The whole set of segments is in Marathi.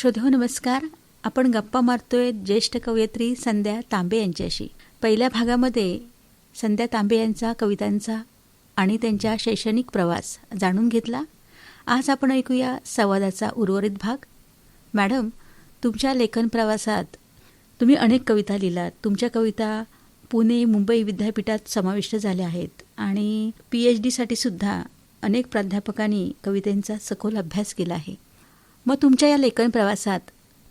श्रोधो नमस्कार. आपण गप्पा मारतोय ज्येष्ठ कवयित्री संध्या तांबे यांच्याशी. पहिल्या भागामध्ये संध्या तांबे यांचा कवितांचा आणि त्यांच्या शैक्षणिक प्रवास जाणून घेतला. आज आपण ऐकूया संवादाचा उर्वरित भाग. मॅडम तुमच्या लेखन प्रवासात तुम्ही अनेक कविता लिहिलात तुमच्या कविता पुणे मुंबई विद्यापीठात समाविष्ट झाल्या आहेत आणि पी एच डीसाठी सुद्धा अनेक प्राध्यापकांनी कवितांचा सखोल अभ्यास केला आहे. मग तुमच्या या लेखन प्रवासात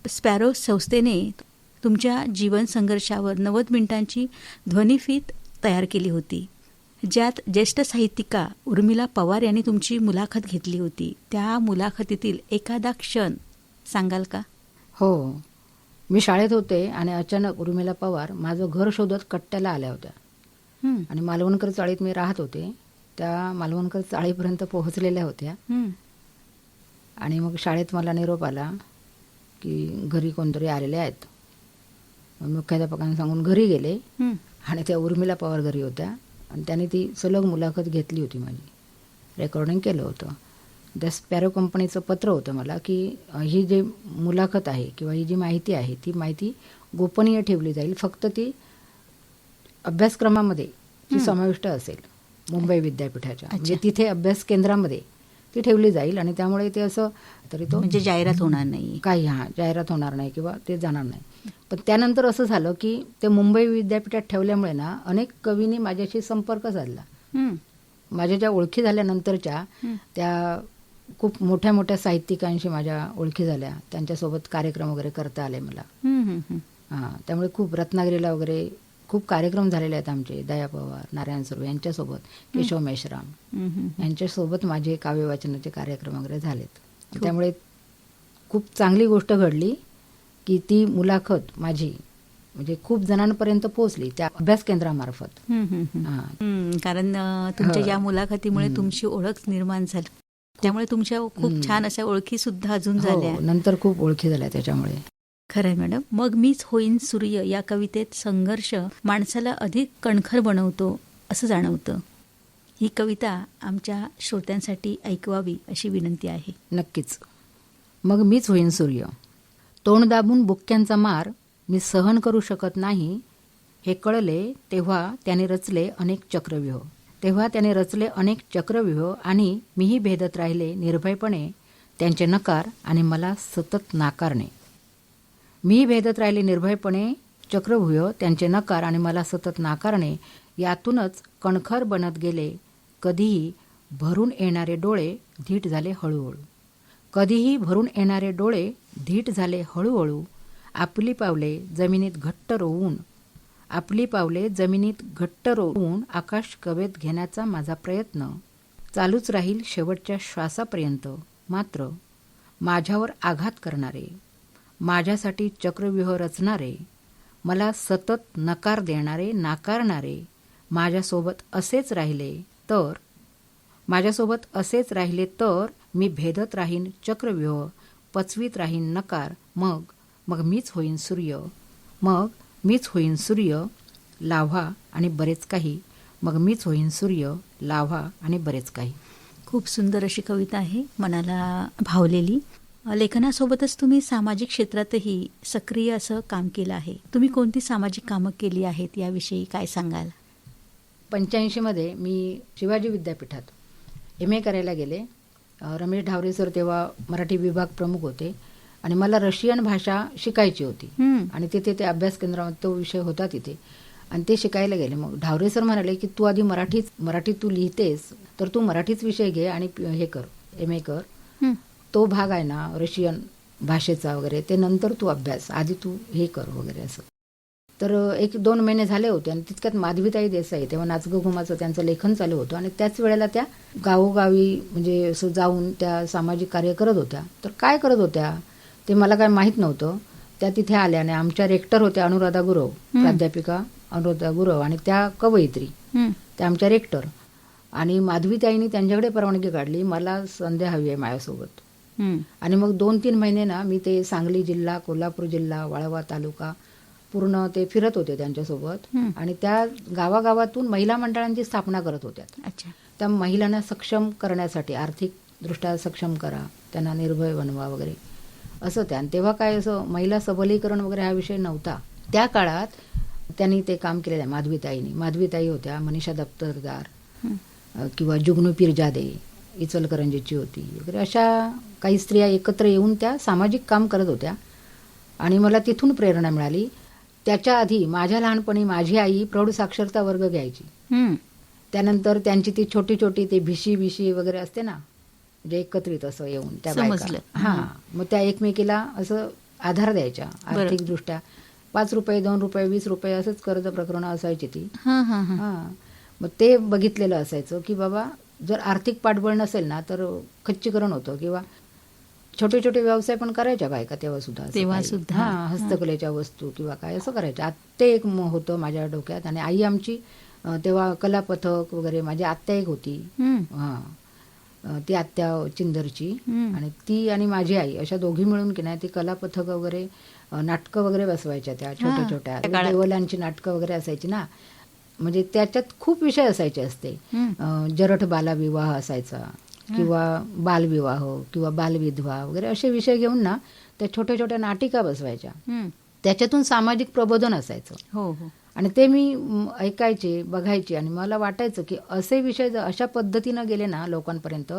स्पॅरो संस्थेने तुमच्या जीवन संघर्षावर नव्वद मिनिटांची ध्वनिफीत तयार केली होती ज्यात ज्येष्ठ साहित्यिका उर्मिला पवार यांनी तुमची मुलाखत घेतली होती. त्या मुलाखतीतील एखादा क्षण सांगाल का? हो. मी शाळेत होते आणि अचानक उर्मिला पवार माझं घर शोधत कट्ट्याला आल्या होत्या. आणि मालवणकर चाळीत मी राहत होते. त्या मालवणकर चाळीपर्यंत पोहोचलेल्या होत्या. आणि मग शाळेत मला निरोप आला की घरी कोणतरी आलेले आहेत. मुख्याध्यापकांना सांगून घरी गेले. आणि त्या उर्मिला पवार घरी होत्या. आणि त्याने ती सलग मुलाखत घेतली होती माझी. रेकॉर्डिंग केलं होतं. त्या स्पॅरो कंपनीचं पत्र होतं मला की ही जी मुलाखत आहे किंवा ही जी माहिती आहे ती माहिती गोपनीय ठेवली जाईल. फक्त ती अभ्यासक्रमामध्ये ती. समाविष्ट असेल मुंबई विद्यापीठाच्या. म्हणजे. तिथे अभ्यास केंद्रामध्ये ती ठेवली जाईल आणि त्यामुळे ते असं तरी तो म्हणजे जाहिरात होणार नाही. काही हां जाहिरात होणार नाही किंवा ते जाणार नाही. पण त्यानंतर असं झालं की ते मुंबई विद्यापीठात ठेवल्यामुळे ना अनेक कवींनी माझ्याशी संपर्क साधला. माझ्या ज्या ओळखी झाल्यानंतरच्या. त्या खूप मोठ्या मोठ्या साहित्यिकांशी माझ्या ओळखी झाल्या. त्यांच्यासोबत कार्यक्रम वगैरे करता आले मला. हां त्यामुळे खूप रत्नागिरीला वगैरे खूप कार्यक्रम झालेले आहेत आमचे दया पवार नारायण सुर्वे यांच्यासोबत केशव मेश्राम. यांच्यासोबत माझे काव्य वाचनाचे कार्यक्रम वगैरे झालेत. त्यामुळे खूप चांगली गोष्ट घडली की ती मुलाखत माझी म्हणजे खूप जणांपर्यंत पोहोचली त्या अभ्यास केंद्रामार्फत. कारण तुमच्या. या मुलाखतीमुळे. तुमची ओळख निर्माण झाली. त्यामुळे तुमच्या खूप. छान अशा ओळखी सुद्धा अजून झाल्या. हो नंतर खूप ओळखी झाल्या त्याच्यामुळे. खरंय मॅडम. मग मीच होईन सूर्य या कवितेत संघर्ष माणसाला अधिक कणखर बनवतो असं जाणवतं. ही कविता आमच्या श्रोत्यांसाठी ऐकवावी अशी विनंती आहे. नक्कीच. मग मीच होईन सूर्य. तोंड दाबून बुक्क्यांचा मार मी सहन करू शकत नाही. हे कळले तेव्हा त्याने रचले अनेक चक्रव्यूह. तेव्हा त्याने रचले अनेक चक्रव्यूह आणि मीही भेदत राहिले निर्भयपणे त्यांचे नकार आणि मला सतत नाकारणे. मी भेदत राहिले निर्भयपणे चक्रव्यूह त्यांचे नकार आणि मला सतत नाकारणे यातूनच कणखर बनत गेले. कधीही भरून येणारे डोळे धीट झाले हळूहळू. कधीही भरून येणारे डोळे धीट झाले हळूहळू. आपली पावले जमिनीत घट्ट रोवून आपली पावले जमिनीत घट्ट रोवून आकाश कवेत घेण्याचा माझा प्रयत्न. चालूच राहील शेवटच्या श्वासापर्यंत. मात्र माझ्यावर आघात करणारे. माझ्यासाठी चक्रव्यूह रचणारे मला सतत नकार देणारे नाकारणारे माझ्यासोबत असेच राहिले तर माझ्यासोबत असेच राहिले तर मी भेदत राहीन चक्रव्यूह पचवीत राहीन नकार मग मग मीच होईन सूर्य मग मीच होईन सूर्य लाव्हा आणि बरेच काही मग मीच होईन सूर्य लाव्हा आणि बरेच काही. खूप सुंदर अशी कविता आहे मनाला भावलेली. लेखनासोबतच तुम्ही सामाजिक क्षेत्रातही सक्रिय असं काम केलं आहे. तुम्ही कोणती सामाजिक कामं केली आहेत याविषयी काय सांगाल? पंच्याऐंशीमध्ये मी शिवाजी विद्यापीठात एम ए करायला गेले. रमेश ढावरे सर तेव्हा मराठी विभाग प्रमुख होते आणि मला रशियन भाषा शिकायची होती. आणि तिथे ते अभ्यास केंद्रामध्ये तो विषय होता तिथे. आणि ते शिकायला गेले. मग ढावरे सर म्हणाले की तू आधी मराठीच मराठी तू लिहितेस तर तू मराठीच विषय घे आणि हे कर एम ए कर. तो भाग आहे ना रशियन भाषेचा वगैरे ते नंतर तू अभ्यास आधी तू हे कर वगैरे असं. तर एक दोन महिने झाले होते आणि तितक्यात माधवीताई देसाई तेव्हा नाचगं घुमाचं त्यांचं लेखन चालू होतं आणि त्याच वेळेला त्या गावोगावी म्हणजे असं जाऊन त्या सामाजिक कार्य करत होत्या. तर काय करत होत्या? ते मला काय माहीत नव्हतं. त्या तिथे आल्या आणि आमच्या रेक्टर होत्या अनुराधा गुरव. प्राध्यापिका अनुराधा गुरव आणि त्या कवयित्री. त्या आमच्या रेक्टर. आणि माधवीताईंनी त्यांच्याकडे परवानगी काढली. मला संध्या हवी आहे माझ्यासोबत. आणि मग दोन तीन महिने ना मी ते सांगली जिल्हा कोल्हापूर जिल्हा वाळवा तालुका पूर्ण ते फिरत होते त्यांच्यासोबत. आणि त्या गावागावातून महिला मंडळांची स्थापना करत होत्या. अच्छा. त्या महिलांना सक्षम करण्यासाठी आर्थिक दृष्ट्या सक्षम करा त्यांना निर्भय बनवा वगैरे. असं त्या. आणि तेव्हा काय असं महिला सबलीकरण वगैरे हा विषय नव्हता. त्या काळात त्यांनी ते काम केलेलं आहे माधवीताईनी. माधवीताई होत्या मनीषा दप्तरदार. अ, किंवा जुगनू पिरजादे इचलकरंजीची होती वगैरे अशा काही स्त्रिया एकत्र येऊन त्या सामाजिक काम करत होत्या. आणि मला तिथून प्रेरणा मिळाली. त्याच्या आधी माझ्या लहानपणी माझी आई प्रौढ साक्षरता वर्ग घ्यायची. त्यानंतर त्यांची ती छोटी छोटी ते भिशी भिशी वगैरे असते ना म्हणजे एकत्रित असं येऊन त्या. हा मग त्या एकमेकीला असं आधार द्यायच्या बरं. आर्थिक दृष्ट्या पाच रुपये दोन रुपये वीस रुपये असंच कर्ज प्रकरण असायची ती. हा. मग ते बघितलेलं असायचं की बाबा जर आर्थिक पाठबळ नसेल ना तर खच्चीकरण होतं किंवा छोटे छोटे व्यवसाय पण करायच्या बायका तेव्हा सुद्धा तेव्हा. सुद्धा. हस्तकलेच्या वस्तू किंवा काय असं करायच्या आत- ते एक होतं माझ्या डोक्यात आणि आई आमची तेव्हा कला पथक वगैरे माझी आत्या एक होती हं. ती आत्या चिंदरची. आणि ती आणि माझी आई अशा दोघी मिळून की नाही ती कला पथक वगैरे नाटकं वगैरे बसवायच्या त्या छोट्या छोट्या. देवलांची नाटकं वगैरे असायची ना म्हणजे त्याच्यात खूप विषय असायचे असते. हं. जरठ बालविवाह असायचा किंवा बालविवाह किंवा बालविधवा वगैरे असे विषय घेऊन ना त्या छोट्या छोट्या नाटिका बसवायच्या. हं. त्याच्यातून सामाजिक प्रबोधन असायचं. हो हो. आणि ते मी ऐकायचे बघायचे आणि मला वाटायचं की असे विषय जर अशा पद्धतीनं गेले ना लोकांपर्यंत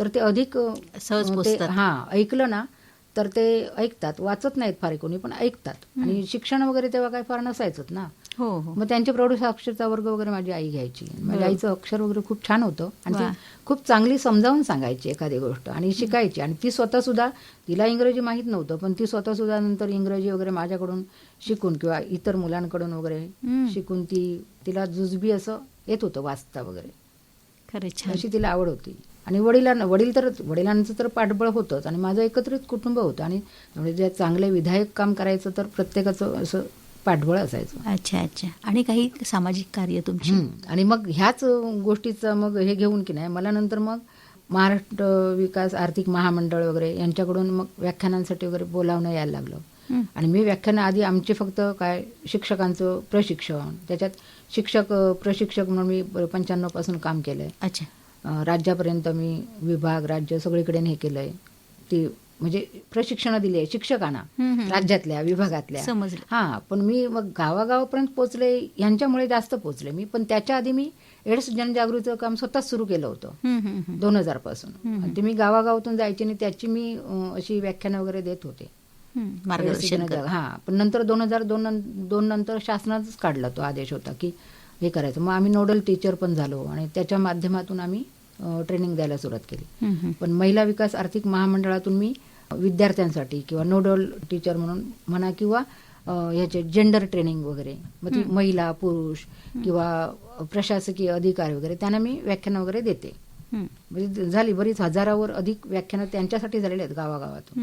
तर ते अधिक सहज. हा ऐकलं ना तर ते ऐकतात. वाचत नाहीत फार कोणी पण ऐकतात. आणि शिक्षण वगैरे तेव्हा काय फार नसायचंच ना. हो हो मग त्यांचे प्रौढ साक्षरता वर्ग वगैरे माझी आई घ्यायची माझ्या. आईचं अक्षर वगैरे खूप छान होतं आणि. ती खूप चांगली समजावून सांगायची एखादी गोष्ट आणि शिकायची आणि ती स्वतः सुद्धा तिला इंग्रजी माहीत नव्हतं पण ती स्वतः सुद्धा नंतर इंग्रजी वगैरे माझ्याकडून शिकून किंवा इतर मुलांकडून वगैरे. शिकून ती तिला जुजबी असं येत होतं वाचता वगैरे अशी तिला आवड होती आणि वडिलांना वडील तर वडिलांचं तर पाठबळ होतंच आणि माझं एकत्रित कुटुंब होतं आणि त्यामुळे जे चांगले विधायक काम करायचं तर प्रत्येकाचं असं पाठबळ असायचं. अच्छा अच्छा. आणि काही सामाजिक कार्य तुमची. आणि मग ह्याच गोष्टीचं मग हे घेऊन की नाही मला नंतर मग महाराष्ट्र विकास आर्थिक महामंडळ वगैरे यांच्याकडून मग व्याख्यानांसाठी वगैरे बोलावणं यायला लागलं. आणि मी व्याख्यानं आधी आमचे फक्त काय शिक्षकांचं प्रशिक्षण त्याच्यात शिक्षक प्रशिक्षक म्हणून मी पंच्याण्णवपासून काम केलंय. अच्छा. राज्यापर्यंत मी विभाग राज्य सगळीकडे हे केलंय. ती म्हणजे प्रशिक्षण दिली शिक्षकांना. राज्यातल्या विभागातल्या. हा पण मी मग गावागावापर्यंत पोहोचले यांच्यामुळे जास्त पोहोचले मी पण त्याच्या आधी मी एड्स जनजागृतीचं काम स्वतःच सुरू केलं होतं. दोन हजारपासून ते मी गावागावातून जायची आणि त्याची मी अशी व्याख्यानं वगैरे देत होते. मार्गदर्शन हा पण नंतर दोन हजार दोन दोन नंतर शासनाचाच काढला तो आदेश होता की हे करायचं मग आम्ही नोडल टीचर पण झालो आणि त्याच्या माध्यमातून आम्ही ट्रेनिंग द्यायला सुरुवात केली. पण महिला विकास आर्थिक महामंडळातून मी विद्यार्थ्यांसाठी किंवा नोडल टीचर म्हणून म्हणा किंवा ह्याचे जेंडर ट्रेनिंग वगैरे. मग ती महिला पुरुष किंवा प्रशासकीय अधिकारी वगैरे त्यांना मी व्याख्यानं वगैरे देते. म्हणजे झाली बरीच हजारावर अधिक व्याख्यानं त्यांच्यासाठी झालेली आहेत गावागावातून.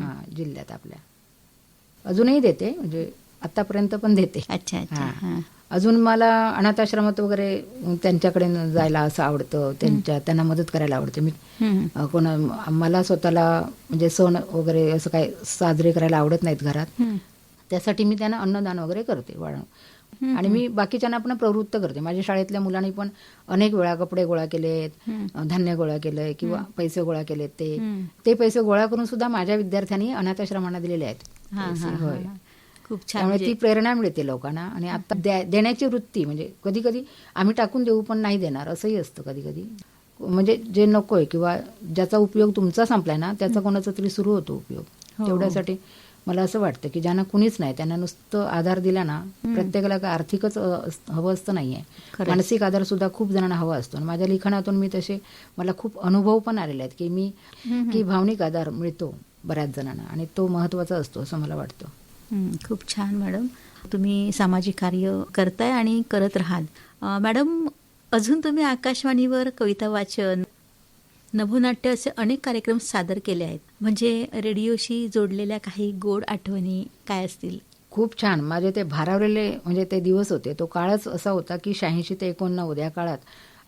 हं, जिल्ह्यात आपल्या. अजूनही देते म्हणजे आतापर्यंत पण देते. अच्छा अच्छा. अजून मला अनाथाश्रमात वगैरे त्यांच्याकडे जायला असं आवडतं. त्यांच्या त्यांना मदत करायला आवडते. मी कोणा मला स्वतःला म्हणजे सण वगैरे असं काय साजरे करायला आवडत नाहीत घरात. त्यासाठी मी त्यांना अन्नदान वगैरे करते वाढ आणि मी बाकीच्यांना पण प्रवृत्त करते. माझ्या शाळेतल्या मुलांनी पण अनेक वेळा कपडे गोळा केलेत धान्य गोळा केलंय किंवा पैसे गोळा केलेत ते. ते पैसे गोळा करून सुद्धा माझ्या विद्यार्थ्यांनी अनाथाश्रमांना दिलेले आहेत. होय. खूप छान. त्यामुळे म्हणजे ती प्रेरणा मिळते लोकांना. आणि आता देण्याची वृत्ती म्हणजे कधी कधी आम्ही टाकून देऊ पण नाही देणार असंही असतं कधी कधी म्हणजे जे नकोय किंवा ज्याचा उपयोग तुमचा संपलाय ना त्याचा कोणाचा तरी सुरू होतो उपयोग. हो. तेवढ्यासाठी मला असं वाटतं की ज्यांना कुणीच नाही त्यांना नुसतं आधार दिला ना प्रत्येकाला काय आर्थिकच हवं असतं नाहीये. मानसिक आधार सुद्धा खूप जणांना हवा असतो. आणि माझ्या लिखाणातून मी तसे मला खूप अनुभव पण आलेले आहेत की मी की भावनिक आधार मिळतो बऱ्याच जणांना. आणि तो महत्त्वाचा असतो असं मला वाटतं. हं, खूप छान मॅडम. तुम्ही सामाजिक कार्य करताय आणि करत राहाल. मॅडम अजून तुम्ही आकाशवाणीवर कविता वाचन नभोनाट्य असे अनेक कार्यक्रम सादर केले आहेत. म्हणजे रेडिओशी जोडलेल्या काही गोड आठवणी काय असतील? खूप छान. माझे ते भारावलेले म्हणजे ते दिवस होते. तो काळच असा होता की शहाऐंशी ते एकोणनव्वद या काळात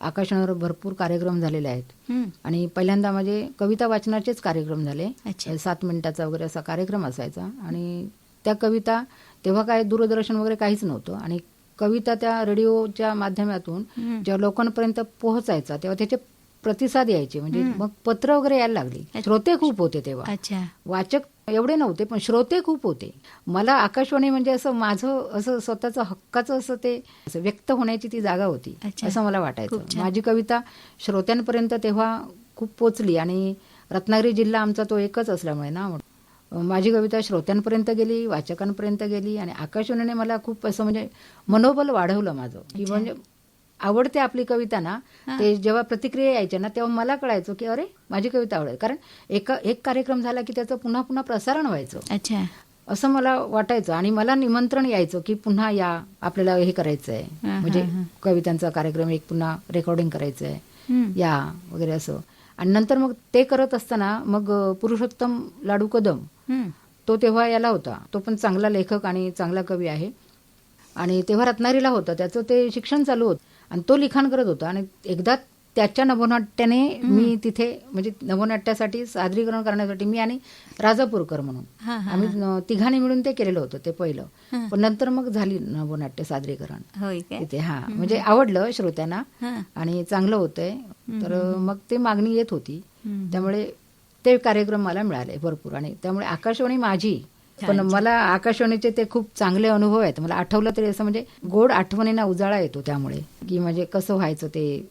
आकाशवाणीवर भरपूर कार्यक्रम झालेले आहेत. आणि पहिल्यांदा माझे कविता वाचनाचेच कार्यक्रम झाले. अच्छा. सात मिनिटाचा वगैरे असा कार्यक्रम असायचा. आणि त्या कविता तेव्हा काय दूरदर्शन वगैरे काहीच नव्हतं. आणि कविता त्या रेडिओच्या माध्यमातून. जेव्हा लोकांपर्यंत पोहोचायचा तेव्हा त्याचे प्रतिसाद यायचे. म्हणजे मग पत्र वगैरे यायला लागली. श्रोते खूप होते तेव्हा. वाचक एवढे नव्हते पण श्रोते खूप होते. मला आकाशवाणी म्हणजे असं माझं असं स्वतःचं हक्काचं असं ते व्यक्त होण्याची ती जागा होती. असं मला वाटायचं. माझी कविता श्रोत्यांपर्यंत तेव्हा खूप पोचली. आणि रत्नागिरी जिल्हा आमचा तो एकच असल्यामुळे ना माझी कविता श्रोत्यांपर्यंत गेली वाचकांपर्यंत गेली आणि आकाशवाणीने मला खूप असं म्हणजे मनोबल वाढवलं माझं की. म्हणजे आवडते आपली कविता ना. ते जेव्हा प्रतिक्रिया यायच्या ना तेव्हा मला कळायचं की अरे माझी कविता आवडेल कारण एका एक कार्यक्रम झाला की त्याचं पुन्हा पुन्हा प्रसारण व्हायचं अच्छा असं मला वाटायचं आणि मला निमंत्रण यायचं की पुन्हा या आपल्याला हे करायचं आहे म्हणजे. कवितांचा कार्यक्रम एक पुन्हा रेकॉर्डिंग करायचं आहे. या वगैरे असं आणि नंतर मग ते करत असताना मग पुरुषोत्तम लाडू कदम. तो तेव्हा याला होता. तो पण चांगला लेखक आणि चांगला कवी आहे. आणि तेव्हा रत्नागिरीला होता. त्याचं ते शिक्षण चालू होतं. आणि तो लिखाण करत होता. आणि एकदा त्याच्या नभोनाट्याने मी तिथे म्हणजे नभोनाट्यासाठी सादरीकरण करण्यासाठी मी आणि राजापूरकर म्हणून. आम्ही तिघांनी मिळून ते केलेलं होतं ते पहिलं. पण नंतर मग झाली नभोनाट्य सादरीकरण. तिथे हा. म्हणजे आवडलं श्रोत्यांना. आणि चांगलं होतंय. तर मग ते मागणी येत होती. त्यामुळे ते कार्यक्रम मला मिळाले भरपूर. आणि त्यामुळे आकाशवाणी माझी पण मला आकाशवाणीचे ते खूप चांगले अनुभव आहेत. मला आठवलं तरी असं म्हणजे गोड आठवणींना उजाळा येतो त्यामुळे की म्हणजे कसं व्हायचं ते.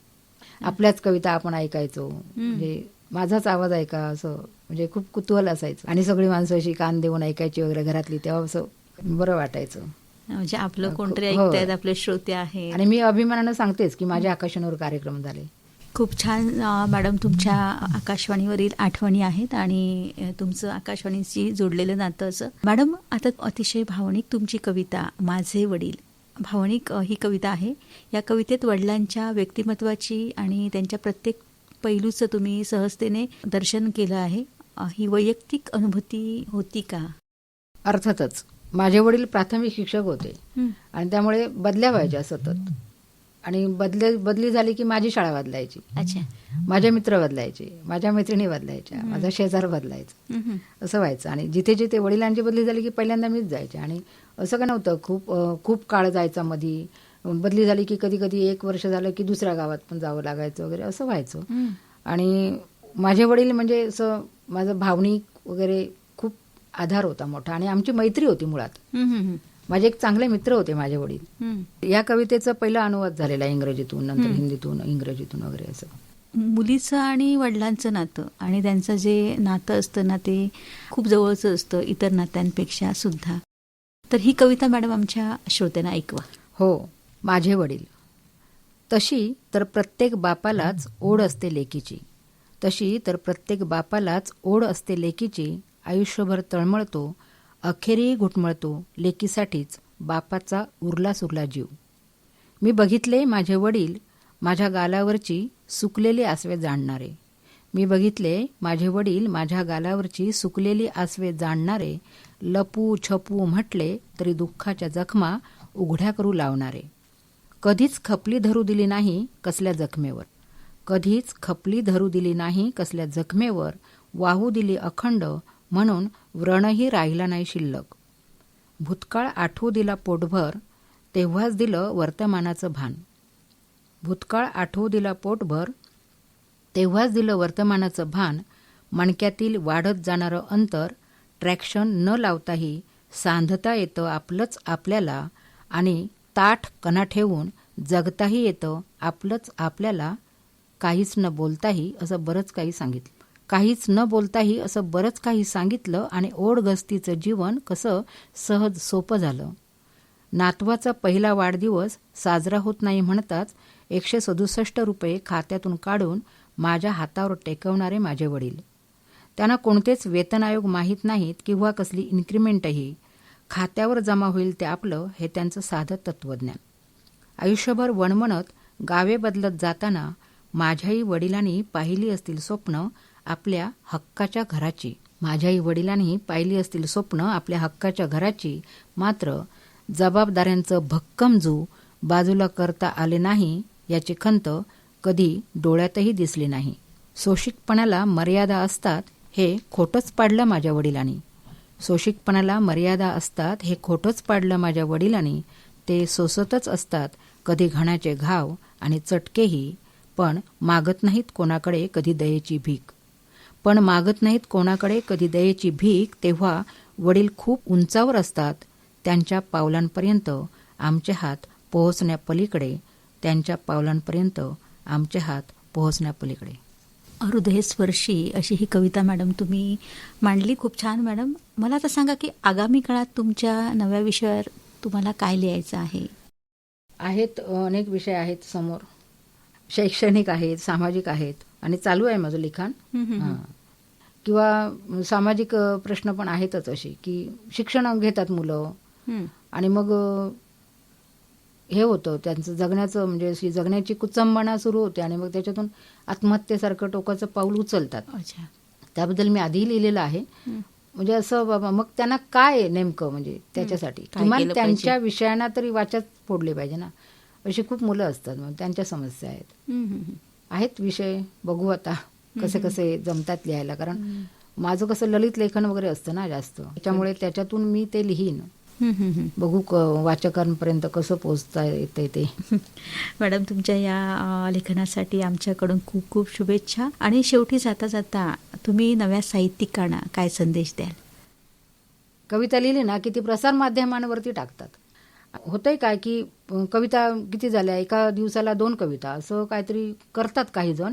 आपल्याच कविता आपण ऐकायचो. म्हणजे माझाच आवाज ऐका असं म्हणजे खूप कुतूहल असायचं. आणि सगळी माणसं अशी कान देऊन ऐकायची वगैरे घरातली तेव्हा असं बरं वाटायचं. म्हणजे आपलं कोणतरी हो. ऐकतायत आपले श्रोते आहेत. आणि मी अभिमानानं सांगतेच की माझ्या आकाशवाणीवर कार्यक्रम झाले. खूप छान मॅडम तुमच्या आकाशवाणीवरील आठवणी आहेत आणि तुमचं आकाशवाणीशी जोडलेलं नातं असं. मॅडम आता अतिशय भावनिक तुमची कविता माझे वडील. भावनिक ही कविता आहे. या कवितेत वडिलांच्या व्यक्तिमत्वाची आणि त्यांच्या प्रत्येक पैलूचं तुम्ही सहजतेने दर्शन केलं आहे. ही वैयक्तिक अनुभूती होती का? अर्थातच माझे वडील प्राथमिक शिक्षक होते. आणि त्यामुळे बदल्या व्हायच्या सतत. आणि बदले बदली झाली की माझी शाळा बदलायची. अच्छा. माझे मित्र बदलायचे माझ्या मैत्रिणी बदलायच्या माझा शेजार बदलायचा. असं व्हायचं. आणि जिथे जिथे वडिलांची बदली झाली की पहिल्यांदा मीच जायचे. आणि असं का नव्हतं खूप खूप काळ जायचा मधी. बदली झाली की कधी कधी एक वर्ष झालं की दुसऱ्या गावात पण जावं लागायचं वगैरे असं व्हायचं. आणि माझे वडील म्हणजे असं माझं भावनिक वगैरे खूप आधार होता मोठा. आणि आमची मैत्री होती मुळात. माझे एक चांगले मित्र होते माझे वडील. या कवितेचा पहिला अनुवाद झालेला इंग्रजीतून नंतर हिंदीतून इंग्रजीतून वगैरे असं. मुलीचं आणि वडिलांचं नातं आणि त्यांचं जे नातं असतं ना ते खूप जवळचं असतं इतर नात्यांपेक्षा सुद्धा. तर ही कविता मॅडम आमच्या श्रोत्यांना ऐकवा. हो माझे वडील. तशी तर प्रत्येक बापालाच ओढ असते लेकीची. तशी तर प्रत्येक बापालाच ओढ असते लेकीची. आयुष्यभर तळमळतो अखेरही घुटमळतो लेकीसाठीच बापाचा उरला सुरला जीव. मी बघितले माझे वडील माझ्या गालावरची सुकलेली आसवे जाणणारे. मी बघितले माझे वडील माझ्या गालावरची सुकलेली आसवे जाणणारे लपू छपू म्हटले तरी दुःखाच्या जखमा उघड्या करू लावणारे. कधीच खपली धरू दिली नाही कसल्या जखमेवर. कधीच खपली धरू दिली नाही कसल्या जखमेवर वाहू दिली अखंड म्हणून व्रणही राहिला नाही शिल्लक. भूतकाळ आठवू दिला पोटभर तेव्हाच दिलं वर्तमानाचं भान. भूतकाळ आठवू दिला पोटभर तेव्हाच दिलं वर्तमानाचं भान मणक्यातील वाढत जाणारं अंतर ट्रॅक्शन न लावताही सांधता येतं आपलंच आपल्याला आणि ताठ कणा ठेवून जगताही येतं आपलंच आपल्याला काहीच न बोलताही असं बरंच काही सांगितलं. काहीच न बोलताही असं बरंच काही सांगितलं आणि ओढगस्तीचं जीवन कसं सहज सोपं झालं. नातवाचा पहिला वाढदिवस साजरा होत नाही म्हणताच एकशे सदुसष्ट रुपये खात्यातून काढून माझ्या हातावर टेकवणारे माझे वडील. त्यांना कोणतेच वेतन आयोग माहीत नाहीत किंवा कसली इन्क्रिमेंटही. खात्यावर जमा होईल ते आपलं हे त्यांचं साधं तत्त्वज्ञान आयुष्यभर वणवणत गावे बदलत जाताना माझ्याही वडिलांनी पाहिली असतील स्वप्न आपल्या हक्काच्या घराची. माझ्याही वडिलांनी पाहिली असतील स्वप्न आपल्या हक्काच्या घराची. मात्र जबाबदाऱ्यांचं भक्कम जू बाजूला करता आले नाही याची खंत कधी डोळ्यातही दिसली नाही. सोशिकपणाला मर्यादा असतात हे खोटंच पाडलं माझ्या वडिलांनी. सोशिकपणाला मर्यादा असतात हे खोटंच पाडलं माझ्या वडिलांनी. ते सोसतच असतात कधी घणाचे घाव आणि चटकेही पण मागत नाहीत कोणाकडे कधी दयेची भीक. पण मागत नाहीत कोणाकडे कधी दयेची भीक तेव्हा वडील खूप उंचावर असतात. त्यांच्या पावलांपर्यंत आमचे हात पोहोचण्यापलीकडे. त्यांच्या पावलांपर्यंत आमचे हात पोहोचण्यापलीकडे. हृदयस्पर्शी अशी ही कविता मॅडम तुम्ही मांडली. खूप छान मॅडम. मला आता सांगा की आगामी काळात तुमच्या नव्या विषयावर तुम्हाला काय लिहायचं आहे? आहेत अनेक विषय आहेत समोर. शैक्षणिक आहेत सामाजिक आहेत आणि चालू आहे माझं लिखाण. किंवा सामाजिक प्रश्न पण आहेतच अशी की शिक्षण घेतात मुलं. हं. आणि मग हे होतं त्यांचं जगण्याचं म्हणजे जगण्याची कुचंबणा सुरू होते आणि मग त्याच्यातून आत्महत्येसारखं टोकाचं पाऊल उचलतात. त्याबद्दल मी आधीही लिहिलेलं आहे. म्हणजे असं बाबा मग त्यांना काय नेमकं म्हणजे त्याच्यासाठी? किमान त्यांच्या विषयांना तरी वाचत फोडले पाहिजे ना. अशी खूप मुलं असतात मग त्यांच्या समस्या आहेत. आहेत विषय बघू आता कसे कसे जमतात लिहायला कारण माझं कसं ललित लेखन वगैरे असतं ना जास्त. त्याच्यामुळे त्याच्यातून मी ते लिहीन. बघू क- वाचकांपर्यंत कसं पोहोचता येते ते. मॅडम तुमच्या या लेखनासाठी आमच्याकडून खूप खूप शुभेच्छा. आणि शेवटी जाता जाता तुम्ही नव्या साहित्यिकांना काय संदेश द्याल? कविता लिहिली ना की ती प्रसार माध्यमांवरती टाकतात. होतंय काय की कविता किती झाल्या एका दिवसाला दोन कविता असं काहीतरी करतात काही जण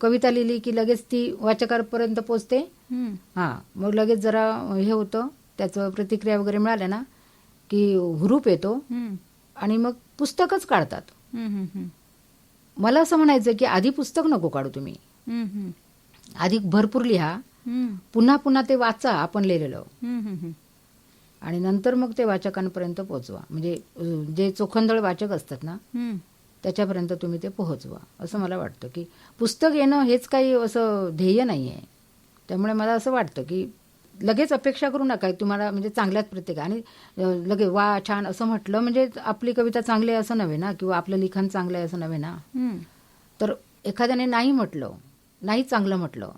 कविता लिहिली की लगेच ती वाचकांपर्यंत पोचते हं. हां मग लगेच जरा हे होतं त्याचं प्रतिक्रिया वगैरे मिळाल्या ना की हुरूप येतो. आणि मग पुस्तकच काढतात. मला असं म्हणायचं की आधी पुस्तक नको काढू तुम्ही. आधी भरपूर लिहा. पुन्हा पुन्हा ते वाचा आपण लिहिलेलं. आणि नंतर मग ते वाचकांपर्यंत पोहोचवा. म्हणजे जे चोखंदळ वाचक असतात ना. त्याच्यापर्यंत तुम्ही ते पोहोचवा. असं मला वाटतं की पुस्तक येणं हेच काही असं ध्येय नाही आहे त्यामुळे मला असं वाटतं की लगेच अपेक्षा करू नका. तुम्हाला म्हणजे चांगल्याच प्रत्येक आणि अं, लगेच वा छान असं म्हटलं म्हणजे आपली कविता चांगली आहे असं नव्हे ना किंवा आपलं लिखाण चांगलं आहे असं नव्हे ना. तर एखाद्याने नाही म्हटलं नाही चांगलं म्हटलं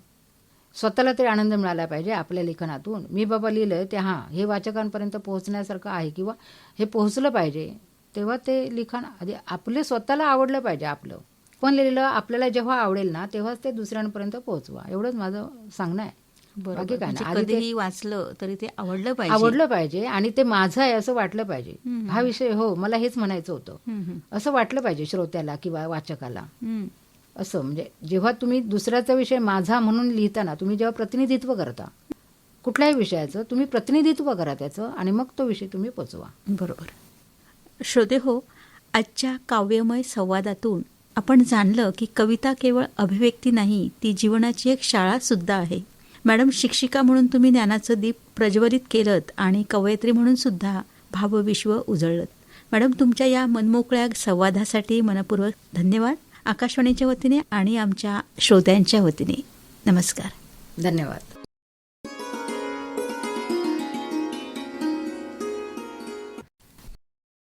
स्वतःला तरी आनंद मिळाला पाहिजे आपल्या लेखनातून मी बाबा लिहिलंय ते हां हे वाचकांपर्यंत पोहोचण्यासारखं आहे किंवा हे पोहोचलं पाहिजे तेव्हा ते लिखाण आधी आपले स्वतःला आवडलं पाहिजे आपलं. पण लिहिलेलं आपल्याला जेव्हा आवडेल ना तेव्हाच ते दुसऱ्यांपर्यंत पोहोचवा. एवढंच माझं सांगणं आहे. बाकी काय म्हणजे कधीही वाचलं तरी ते आवडलं पाहिजे. आवडलं पाहिजे आणि ते माझं आहे असं वाटलं पाहिजे. हा विषय हो मला हेच म्हणायचं होतं. असं वाटलं पाहिजे श्रोत्याला किंवा वाचकाला. असं म्हणजे जेव्हा तुम्ही दुसऱ्याचा विषय माझा म्हणून लिहिताना तुम्ही जेव्हा प्रतिनिधित्व करता कुठल्याही विषयाचं तुम्ही प्रतिनिधित्व करा त्याचं आणि मग तो विषय तुम्ही पोचवा. बरोबर. श्रोते हो आजच्या काव्यमय संवादातून आपण जाणलं की कविता केवळ अभिव्यक्ती नाही ती जीवनाची एक शाळा सुद्धा आहे. मॅडम शिक्षिका म्हणून तुम्ही ज्ञानाचं दीप प्रज्वलित केलं आणि कवयित्री म्हणून सुद्धा भावविश्व उजळलं मॅडम तुमच्या या मनमोकळ्या संवादासाठी मनपूर्वक धन्यवाद. आकाशवाणीच्या वतीने आणि आमच्या श्रोत्यांच्या वतीने. नमस्कार. धन्यवाद.